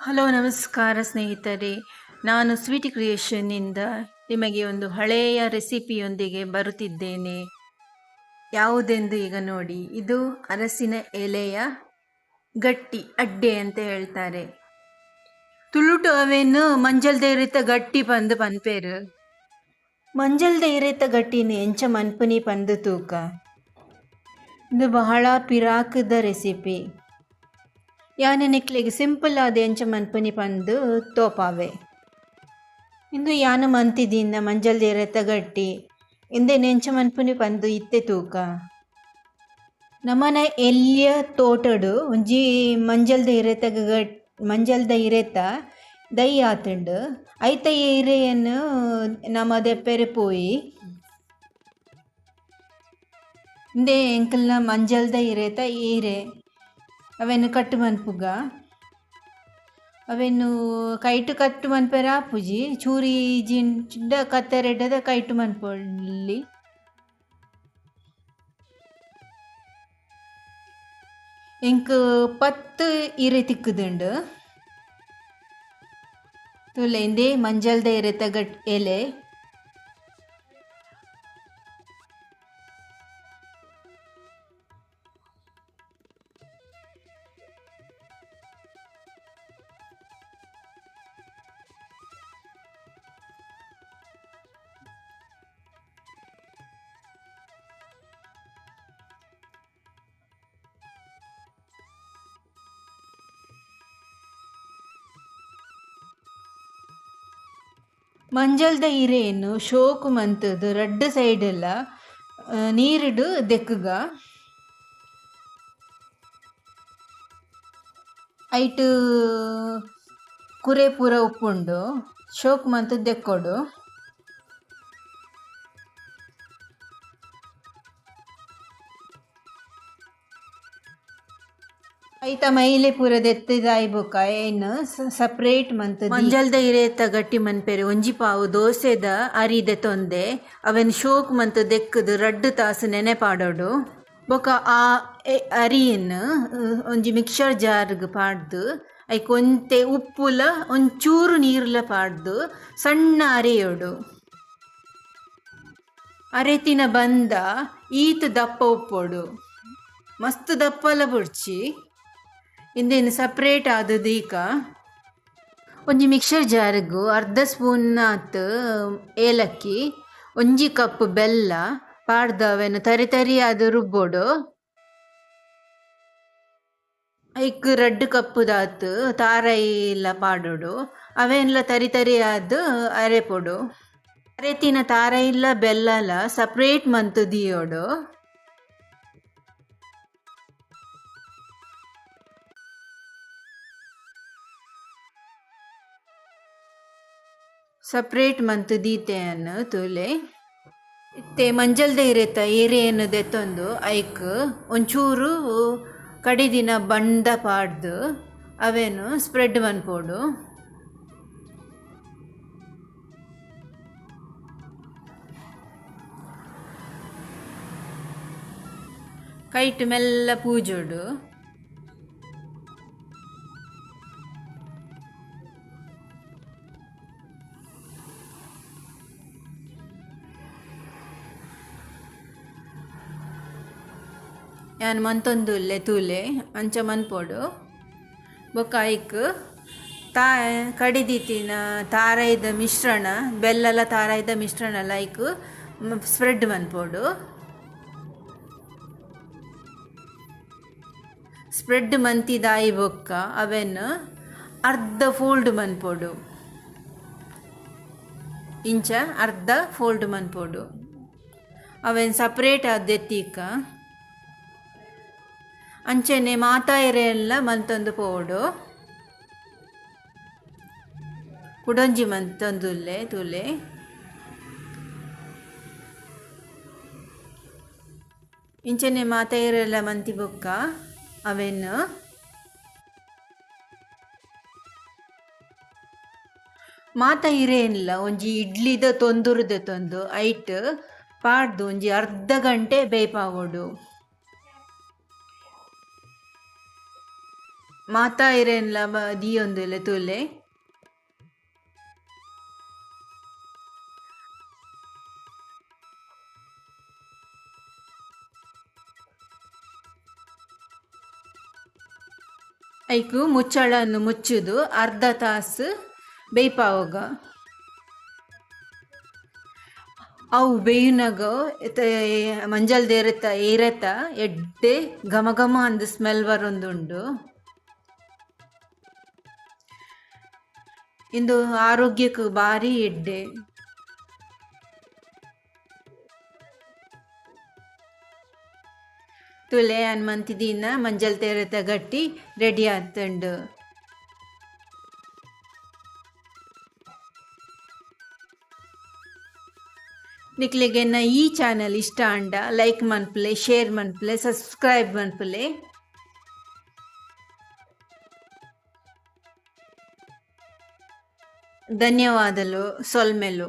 Hello, ನಮಸ್ಕಾರ ಸ್ನೇಹಿತರೆ. ನಾನು ಸ್ವೀಟ್ ಕ್ರಿಯೇಷನ್ನಿಂದ ನಿಮಗೆ ಒಂದು ಹಳೆಯ ರೆಸಿಪಿಯೊಂದಿಗೆ ಬರುತ್ತಿದ್ದೇನೆ. ಯಾವುದೆಂದು ಈಗ ನೋಡಿ. ಇದು ಅರಸಿನ ಎಲೆಯ ಗಟ್ಟಿ ಅಡ್ಡೆ ಅಂತ ಹೇಳ್ತಾರೆ. ತುಳುಟು ಅವೇನು? ಮಂಜಲ್ ದೇರಿತ ಗಟ್ಟಿ ಪಂದು ಪನ್ಪೇರು. ಮಂಜಲ್ ದೇರಿತ ಗಟ್ಟಿನ ಎಂಚ ಮನ್ಪುನಿ ಪಂದು ತೂಕ. ಇದು ಬಹಳ ಪಿರಾಕದ ರೆಸಿಪಿ. ಯಾನ ನಿಕ್ಲಿಗೆ ಸಿಂಪಲ್ ಆದ ಎಂಚ ಮನ್ಪುನಿ ಪಂದು ತೋಪಾವೆ. ಇಂದು ಯಾನ ಮಂತಿದಿಂದ ಮಂಜಲ್ ದೇರೆ ಗಟ್ಟಿ ಇಂದೆ ನೆಂಚ ಮನ್ಪುನಿ ಪಂದು ಇತ್ತೆ ತೂಕ. ನಮ್ಮನ ಎಲ್ಲಿಯ ತೋಟಡು, ಒಂಜಿ ಮಂಜಲ್ ಇರೆತ ಗಟ್ ಮಂಜಲ್ದ ಇರೆತ ದೈ ಆತಂಡು, ಐತ ಏರೆಯನ್ನು ನಮ್ಮ ದೆಪ್ಪೆರೆ ಪೋಯಿ ಇಂದೆ ಎಂಕಲ್ನ ಮಂಜಲ್ದ ಇರೆತ ಈರೆ ಅವೆನ್ನು ಕಟ್ಟು ಮನ್ಪುಗ ಅವೆನ್ನು ಕೈಟು ಕಟ್ಟು ಮನ್ಪೆರ ಆಪುಜಿ ಚೂರಿ, ಜಿಂಡ ಕತ್ತರೆಡ್ಡದ ಕೈಟು ಮನ್ಪೊಳ್ಳಿ ಎಂಕ್ ಪತ್ತು ಇರೆ ತಿಕ್ಕುದುಂಡು. ತುಲೆಂದೇ ಮಂಜಲ್ದ ಇರೆ ತಗಟ್ ಎಲೆ. ಮಂಜಲ್ದ ಇರೆಯನ್ನು ಶೋಕು ಮಂತದ್ದು, ರಡ್ಡ್ ಸೈಡೆಲ್ಲ ನೀರಿಡು ದೆಕ್ಕುಗ. ಐಟು ಕುರೆ ಪೂರ ಉಪ್ಪುಂಡು, ಶೋಕು ಮಂತ್ ದೆಕ್ಕೊಡು. ಐತ ಮೈಲೆ ಪೂರ ದೆತ್ತದಾಯಿ ಬೊಕ ಏನು ಸಪ್ರೇಟ್ ಮಂತ್ ಮಂಜಲ್ದ ಇರೇತ ಗಟ್ಟಿ ಮನ್ಪೆರೆ, ಒಂಜಿ ಪಾವು ದೋಸೆದ ಅರಿದೆ ತೊಂದೆ, ಅವೆನ್ ಶೋಕ್ ಮಂತ್ ದೆಕ್ಕದು ರಡ್ಡ್ ತಾಸು ನೆನೆ ಪಾಡೋಡು ಬೊಕ ಆ ಅರಿಯನ್ನು ಒಂಜಿ ಮಿಕ್ಸರ್ ಜಾರ್ಗ್ ಪಾಡ್ದು, ಐಕ್ ಒಂತೆ ಉಪ್ಪುಲ ಒಂಚೂರು ನೀರ್ಲ ಪಾಡ್ದು, ಸಣ್ಣ ಅರೆಯೋಡು. ಅರೆತಿನ ಬಂದ ಈತ್ ದಪ್ಪ ಉಪ್ಪೋಡು. ಮಸ್ತ್ ದಪ್ಪಲ ಬುಡ್ಚಿ ಇಂದೇನು ಸಪ್ರೇಟ್ ಆದದ್ದು ಈಗ? ಒಂಜಿ ಮಿಕ್ಸರ್ ಜಾರಿಗೂ ಅರ್ಧ ಸ್ಪೂನ್ ಆತ್ ಏಲಕ್ಕಿ, ಒಂಜಿ ಕಪ್ ಬೆಲ್ಲ ಪಾಡ್ದವೆನು ತರಿ ಆದ ರುಬ್ಬೋಡು. ಐಕ್ ರೆಡ್ ಕಪ್ಪುದಾತು ತಾರೈ ಇಲ್ಲ ಪಾಡೋಡು. ಅವೆಲ್ಲ ತರಿ ತರಿ ಆದ ಅರೆಪೊಡು ಅರೆತಿನ ತಾರ ಇಲ್ಲ ಬೆಲ್ಲಲ ಸಪ್ರೇಟ್ ಮಂತು ದಿಯೋಡು ಸಪ್ರೇಟ್ ಮಂತ್ ದೀತೆಯನ್ನು ತುಲೆ. ಇತ್ತೆ ಮಂಜಲ್ದ ಇರೆತ ಅನ್ನೋದೆ ತಂದು, ಐಕ್, ಒಂಚೂರು ಕಡಿದಿನ ಬಂಡ ಪಾಡ್ದು, ಅವೇನು ಸ್ಪ್ರೆಡ್ ಮನ್ಪೋಡು. ಕೈಟ್ ಮೆಲ್ಲ ಪೂಜೋಡು. ಯಾನ್ ಮಂತೊಂದುಲ್ಲೆ ತೂಲೆ ಅಂಚ ಮನ್ಪೊಡು ಬೊಕ ಐಕ್ ತಾ ಕಡಿದಿತ್ತಿನ ತಾರೈದ ಮಿಶ್ರಣ ಬೆಲ್ಲಲ ತಾರೈದ ಮಿಶ್ರಣ ಲೈಕ್ ಸ್ಪ್ರೆಡ್ ಮನ್ಪೊಡು ಸ್ಪ್ರೆಡ್ ಮಂತಿದಾಯಿ ಬೊಕ್ಕ ಅವೆನ್ ಅರ್ಧ ಫೋಲ್ಡ್ ಮನ್ಪೊಡು ಇಂಚ ಅರ್ಧ ಫೋಲ್ಡ್ ಮನ್ಪೊಡು ಅವೆನ್ ಸಪ್ರೇಟ್ ಆದ್ದೆತ್ತಿಕ್ಕ ಅಂಚನೆ ಮಾತಾಯರೆ ಎಲ್ಲ ಮಂತೊಂದು ಪೋಡು. ಕುಡೊಂಜಿ ಮಂತೊಂದುಲ್ಲೆ ತುಲೆ. ಇಂಚನೆ ಮಾತಾಯರೆಲ್ಲ ಮಂತಿ ಬೊಕ್ಕ, ಅವೆನ್ನು. ಮಾತ ಇರೇನಿಲ್ಲ ಒಂಜಿ ಇಡ್ಲಿದ ತೊಂದುರುದ ತೊಂದು, ಐಟ್ ಪಾಡ್ದು ಒಂಜಿ ಅರ್ಧ ಗಂಟೆ ಬೇಯ್ಪಾವೋಡು ಮಾತಾ ಇರೆನ್ಲ ದಿಯೊಂದುಲೆ ತೂಲೆ? ಐಕು ಮುಚ್ಚಳನ್ನು ಮುಚ್ಚುದು ಅರ್ಧ ತಾಸು ಬೇಯ್ಪಾವಾಗ. ಅವು ಬೇಯುನಾಗ ಮಂಜಲ್ ಏರತ್ತ ಏರತ ಎಡ್ಡೆ ಘಮ ಘಮ ಅಂದ್ ಸ್ಮೆಲ್ ಬರೊಂದುಂಡು. ಇಂದು ಆರೋಗ್ಯಕ್ಕೆ ಭಾರಿ ಎಡ್ಡೆ. ತುಲೆ ಹನುಮಂತಿದಿನ ಮಂಜಲ್ ತೇರತ ಗಟ್ಟಿ ರೆಡಿ ಆತುಂಡು ನ ಈ ಚಾನಲ್ ಇಷ್ಟ ಅಂಡ ಲೈಕ್ ಮನ್ಪುಲೆ ಶೇರ್ ಮನ್ಪುಲೆ ಸಬ್ಸ್ಕ್ರೈಬ್ ಮನ್ಪುಲೆ. ಧನ್ಯವಾದಗಳು ಸೊಲ್ಮೆಲು